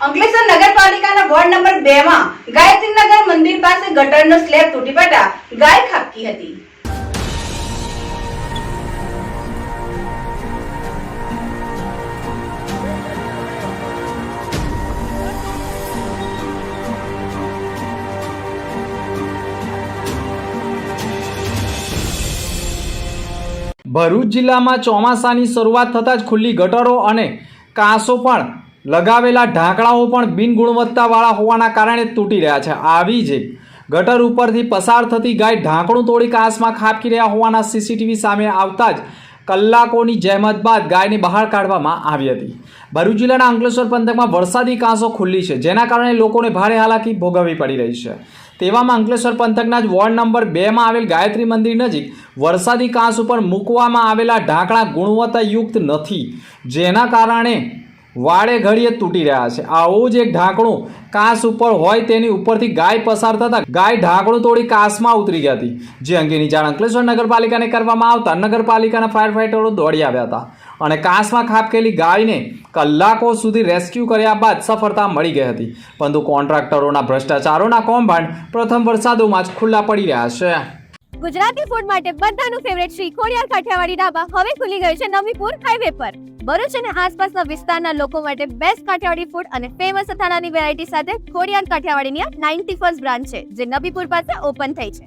અંકલેશ્વર નગરપાલિકાના ward number બે માં ગાયત્રી નગર મંદિર પાસે ગટરનો સ્લેબ તૂટી પડતા ગાય ખાબકી હતી. ભરૂચ જિલ્લામાં ચોમાસાની શરૂઆત થતાં જ ખુલ્લી ગટરો અને કાંસો પણ લગાવેલા ઢાંકણાઓ પણ બિન ગુણવત્તાવાળા હોવાના કારણે તૂટી રહ્યા છે. આવી જ ગટર ઉપરથી પસાર થતી ગાય ઢાંકણું તોડી કાંસમાં ખાબકી રહ્યા હોવાના સીસીટીવી સામે આવતા જ કલાકોની જહેમત બાદ ગાયને બહાર કાઢવામાં આવી હતી. ભરૂચ જિલ્લાના અંકલેશ્વર પંથકમાં વરસાદી કાંસો ખુલ્લી છે, જેના કારણે લોકોને ભારે હાલાકી ભોગવવી પડી રહી છે. તેવામાં અંકલેશ્વર પંથકના જ વોર્ડ નંબર બેમાં આવેલ ગાયત્રી મંદિર નજીક વરસાદી કાંસ ઉપર મૂકવામાં આવેલા ઢાંકણા ગુણવત્તાયુક્ત નથી, જેના કારણે વાડે ઘડીએ તૂટી રહ્યા છે. આવું જ એક ઢાંકણું કાંસ ઉપર હોય તેની ઉપરથી ગાય પસાર થતાં ગાય ઢાંકણું તોડી કાંસમાં ઉતરી ગઈ હતી. જે અંગેની જાણ અંકલેશ્વર નગરપાલિકાને કરવામાં આવતા નગરપાલિકાના ફાયર ફાઇટરો દોડી આવ્યા હતા અને કાંસમાં ખાપકેલી ગાયને કલાકો સુધી રેસ્ક્યુ કર્યા બાદ સફળતા મળી ગઈ હતી. પરંતુ કોન્ટ્રાક્ટરોના ભ્રષ્ટાચારોના કૌભાંડ પ્રથમ વરસાદોમાં જ ખુલ્લા પડી રહ્યા છે. ગુજરાતી ફૂડ માટે બધાનું ફેવરેટ શ્રી કોડિયાર કાઠિયાવાડી ઢાબા હવે ખુલી ગયું છે નવીપુર હાઈવે પર. ભરૂચ અને આસપાસના વિસ્તારના લોકો માટે બેસ્ટ કાઠિયાવાડી ફૂડ અને ફેમસ અથાણાની વેરાયટી સાથે ખોડિયાર કાઠિયાવાડીની નાઇન્ટી ફર્સ્ટ બ્રાન્ચ છે, જે નબીપુર પાસે ઓપન થઈ છે.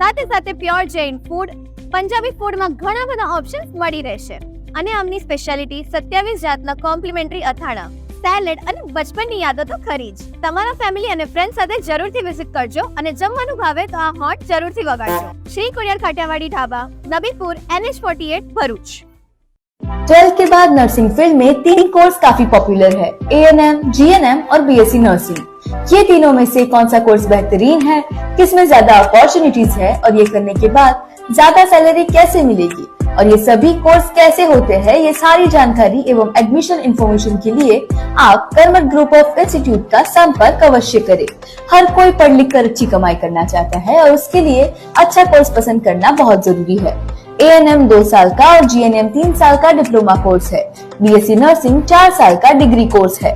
સાથે સાથે પ્યોર જૈન ફૂડ પંજાબી ફૂડમાં ઘણા બધા ઓપ્શન્સ મળી રહેશે અને આમની સ્પેશિયાલિટી સત્યાવીસ જાતના કોમ્પ્લિમેન્ટરી અથાણા સેલેડ અને બચપનની યાદો તો ખરી જ તમારા ફેમિલી અને ફ્રેન્ડ સાથે જરૂરથી વિઝિટ કરજો અને જમવાનું ભાવે તો આ હોટ જરૂરથી વગાડજો Shri courier Kathiyawadi dhaba Nabipur NH forty Bharuch twelfth के बाद नर्सिंग फील्ड में तीन कोर्स काफी पॉपुलर है A N M G N M और बी एस सी नर्सिंग ये तीनों में से कौन सा कोर्स बेहतरीन है? किसमें ज़्यादा अपॉर्चुनिटीज़ है? और ये करने के बाद ज़्यादा सैलरी कैसे मिलेगी? और ये सभी कोर्स कैसे होते हैं? ये सारी जानकारी एवं एडमिशन इन्फॉर्मेशन के लिए आप कर्मठ ग्रुप ऑफ़ इंस्टीट्यूट का संपर्क अवश्य करें। हर कोई पढ़ लिख कर अच्छी कमाई करना चाहता है और उसके लिए अच्छा कोर्स पसंद करना बहुत ज़रूरी है। ए एन एम दो साल का और जी एन एम तीन साल का डिप्लोमा कोर्स है। बी एस सी नर्सिंग चार साल का डिग्री कोर्स है।